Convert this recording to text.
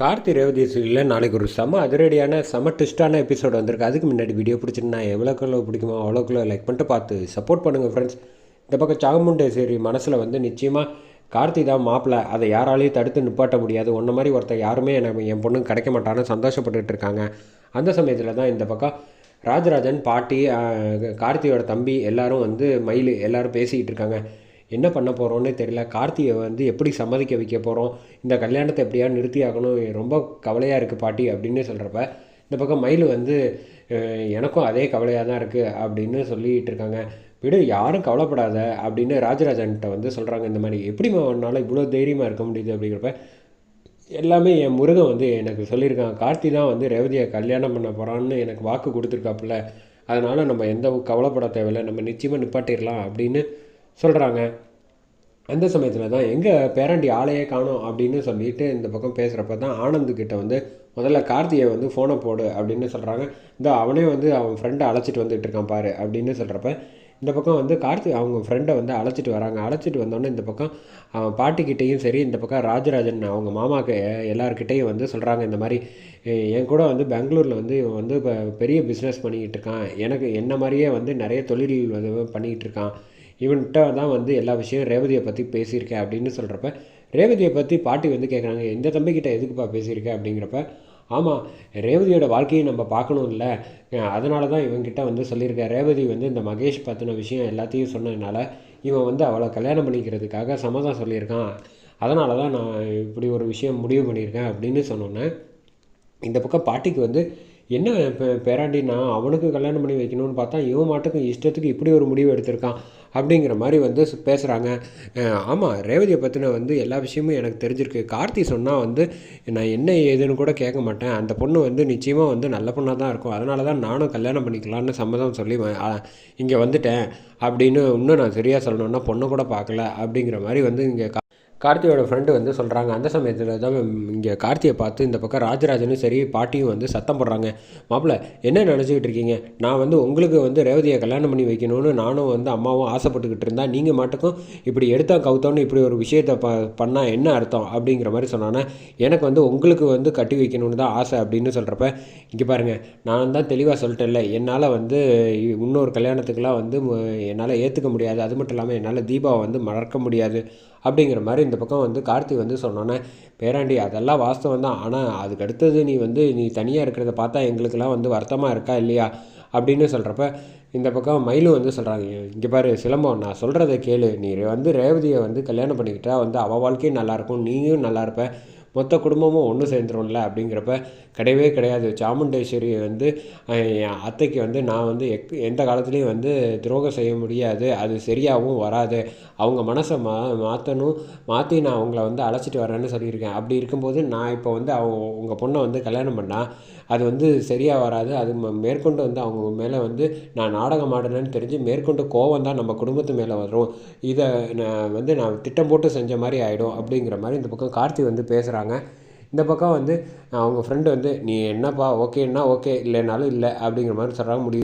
கார்த்தி ரேவதி சீரியலில் நாளைக்கு ஒரு செம அதிரடியான செம ட்விஸ்டான எபிசோட் வந்திருக்கு. அதுக்கு முன்னாடி வீடியோ பிடிச்சிருந்தா எவ்வளோக்குள்ள பிடிக்குமோ அவ்வளோக்குள்ள லைக் பண்ணிட்டு பார்த்து சப்போர்ட் பண்ணுங்கள் ஃப்ரெண்ட்ஸ் இந்த பக்கம் சாமுண்டே சரி மனசில் வந்து நிச்சயமாக கார்த்தி தான் மாப்பிள்ளை அதை யாராலையும் தடுத்து நிப்பாட்ட முடியாது. ஒன்றை மாதிரி ஒருத்தர் யாருமே எனக்கு என் பொண்ணுக்கு கிடைக்க மாட்டான்னு சந்தோஷப்பட்டுட்டு இருக்காங்க. அந்த சமயத்தில் தான் இந்த பக்கம் ராஜராஜன் பாட்டி கார்த்தியோட தம்பி எல்லாரும் வந்து மயில் எல்லாரும் பேசிக்கிட்டு இருக்காங்க. என்ன பண்ண போகிறோன்னே தெரியல. கார்த்தியை வந்து எப்படி சம்மதிக்க வைக்க போகிறோம் இந்த கல்யாணத்தை எப்படியா நிறுத்தி ஆகணும்? ரொம்ப கவலையாக இருக்குது பாட்டி அப்படின்னு சொல்கிறப்ப இந்த பக்கம் மயில் வந்து எனக்கும் அதே கவலையாக தான் இருக்குது அப்படின்னு சொல்லிட்டு இருக்காங்க. விடு யாரும் கவலைப்படாத அப்படின்னு ராஜராஜன்கிட்ட வந்து சொல்கிறாங்க இந்த மாதிரி. எப்படி உன்னால் இவ்வளோ தைரியமாக இருக்க முடியுது? அப்படிங்கிறப்ப எல்லாமே என் முருகன் வந்து எனக்கு சொல்லியிருக்கான். கார்த்தி தான் வந்து ரேவதியை கல்யாணம் பண்ண போகிறான்னு எனக்கு வாக்கு கொடுத்துருக்காப்புல. அதனால் நம்ம எந்த கவலைப்பட தேவையில்லை. நம்ம நிச்சயமாக நிப்பாட்டிடலாம் அப்படின்னு சொல்கிறாங்க அந்த சமயத்தில் தான் எங்கள் பேராண்டி ஆளையே காணும் அப்படின்னு சொல்லிட்டு இந்த பக்கம் பேசுகிறப்ப தான் ஆனந்து கிட்ட வந்து முதல்ல கார்த்தியை வந்து ஃபோனை போடு அப்படின்னு சொல்கிறாங்க இந்த அவனே வந்து அவன் ஃப்ரெண்டை அழைச்சிட்டு வந்துட்டு இருக்கான் பாரு அப்படின்னு சொல்கிறப்ப இந்த பக்கம் வந்து கார்த்தி அவங்க ஃப்ரெண்டை வந்து அழைச்சிட்டு வராங்க. அழைச்சிட்டு வந்தோடனே இந்த பக்கம் அவன் பாட்டிக்கிட்டேயும் சரி இந்த பக்கம் ராஜராஜன் அவங்க மாமாக்கு எல்லாருக்கிட்டேயும் வந்து சொல்கிறாங்க இந்த மாதிரி என் கூட வந்து பெங்களூரில் வந்து இவன் வந்து இப்போ பெரிய பிஸ்னஸ் பண்ணிக்கிட்டு இருக்கான். எனக்கு என்ன மாதிரியே வந்து நிறைய தொழில் வந்து பண்ணிக்கிட்டு இருக்கான். இவன்கிட்ட தான் வந்து எல்லா விஷயம் ரேவதியை பற்றி பேசியிருக்கேன் அப்படின்னு சொல்கிறப்ப ரேவதியை பற்றி பாட்டி வந்து கேட்குறாங்க இந்த தம்பிக்கிட்ட எதுக்குப்பா பேசியிருக்கேன் அப்படிங்கிறப்ப ஆமாம் ரேவதியோட வாழ்க்கையை நம்ம பார்க்கணும் இல்லை அதனால தான் இவன்கிட்ட வந்து சொல்லியிருக்கேன். ரேவதி வந்து இந்த மகேஷ் பற்றின விஷயம் எல்லாத்தையும் சொன்னதுனால இவன் வந்து அவளை கல்யாணம் பண்ணிக்கிறதுக்காக சம்மதம் சொல்லியிருக்கான். அதனால தான் நான் இப்படி ஒரு விஷயம் முடிவு பண்ணியிருக்கேன் அப்படின்னு சொன்னோன்னே இந்த பக்கம் பாட்டிக்கு வந்து என்ன இப்போ பேராண்டி நான் அவனுக்கு கல்யாணம் பண்ணி வைக்கணும்னு பார்த்தா இவன் மாட்டுக்கு இஷ்டத்துக்கு இப்படி ஒரு முடிவு எடுத்திருக்கான் அப்படிங்கிற மாதிரி வந்து பேசுகிறாங்க ஆமாம் ரேவதியை பற்றின வந்து எல்லா விஷயமும் எனக்கு தெரிஞ்சிருக்கு. கார்த்தி சொன்னால் வந்து நான் என்ன ஏதுன்னு கூட கேட்க மாட்டேன். அந்த பொண்ணு வந்து நிச்சயமாக வந்து நல்ல பொண்ணாக தான் இருக்கும். அதனால தான் நானும் கல்யாணம் பண்ணிக்கலான்னு சம்மதம் சொல்லி இங்கே வந்துட்டேன். அப்படின்னு இன்னும் நான் சரியாக சொல்லணுன்னா பொண்ணை கூட பார்க்கல அப்படிங்கிற மாதிரி வந்து இங்கே கார்த்தியோட ஃப்ரெண்டு வந்து சொல்கிறாங்க அந்த சமயத்தில் தான் இங்கே கார்த்தியை பார்த்து இந்த பக்கம் ராஜராஜனும் சரி பாட்டியும் வந்து சத்தம் போடுறாங்க. மாப்பிள்ள என்ன நினச்சிக்கிட்டு இருக்கீங்க? நான் வந்து உங்களுக்கு வந்து ரேவதியை கல்யாணம் பண்ணி வைக்கணும்னு நானும் வந்து அம்மாவும் ஆசைப்பட்டுக்கிட்டு இருந்தா நீங்கள் மட்டுக்கும் இப்படி எடுத்தா கவுத்தோன்னு இப்படி ஒரு விஷயத்தை ப பண்ணால் என்ன அர்த்தம்? அப்படிங்கிற மாதிரி சொன்னானே எனக்கு வந்து உங்களுக்கு வந்து கட்டி வைக்கணும்னு தான் ஆசை அப்படின்னு சொல்கிறப்ப இங்கே பாருங்கள் நான் தான் தெளிவாக சொல்லிட்டேன்ல என்னால் வந்து இன்னொரு கல்யாணத்துக்கெலாம் வந்து என்னால் ஏற்றுக்க முடியாது. அது மட்டும் இல்லாமல் என்னால் தீபாவை வந்து மறக்க முடியாது. அப்படிங்கிற மாதிரி இந்த பக்கம் வந்து கார்த்தி வந்து சொன்னோன்னே பேராண்டி அதெல்லாம் வாஸ்தவம் தான். ஆனால் அதுக்கு அடுத்தது நீ வந்து நீ தனியாக இருக்கிறத பார்த்தா எங்களுக்கெல்லாம் வந்து வருத்தமாக இருக்கா இல்லையா? அப்படின்னு சொல்கிறப்ப இந்த பக்கம் மயிலு வந்து சொல்கிறாங்க இங்கே பாரு சிலம்பம் நான் சொல்கிறத கேளு. நீ வந்து ரேவதியை வந்து கல்யாணம் பண்ணிக்கிட்டா வந்து அவள் வாழ்க்கையும் நல்லாயிருக்கும் நீயும் நல்லா இருப்ப. மொத்த குடும்பமும் ஒன்று சேர்ந்துரும்ல அப்படிங்கிறப்ப கிடையவே கிடையாது. சாமுண்டேஸ்வரி வந்து என் அத்தைக்கு வந்து நான் வந்து எக் எந்த காலத்துலேயும் வந்து துரோகம் செய்ய முடியாது. அது சரியாகவும் வராது. அவங்க மனசை மா மாற்றணும் மாற்றி நான் அவங்கள வந்து அழைச்சிட்டு வரேன்னு சொல்லியிருக்கேன். அப்படி இருக்கும்போது நான் இப்போ வந்து அவங்க உங்கள் பொண்ணை வந்து கல்யாணம் பண்ணால் அது வந்து சரியாக வராது. அது ம- மேற்கொண்டு வந்து அவங்க மேலே வந்து நான் நாடகம் ஆடுனேன்னு தெரிஞ்சு மேற்கொண்டு கோவம் தான் நம்ம குடும்பத்து மேலே வரும். இதை நான் வந்து நான் திட்டம் போட்டு செஞ்ச மாதிரி ஆகிடும் அப்படிங்கிற மாதிரி இந்த பக்கம் கார்த்தி வந்து பேசுகிறாங்க இந்த பக்கம் வந்து அவங்க ஃப்ரெண்டு வந்து நீ என்னப்பா ஓகேன்னா ஓகே இல்லைனாலும் இல்லை அப்படிங்கிற மாதிரி சொல்கிறாங்க முடிவு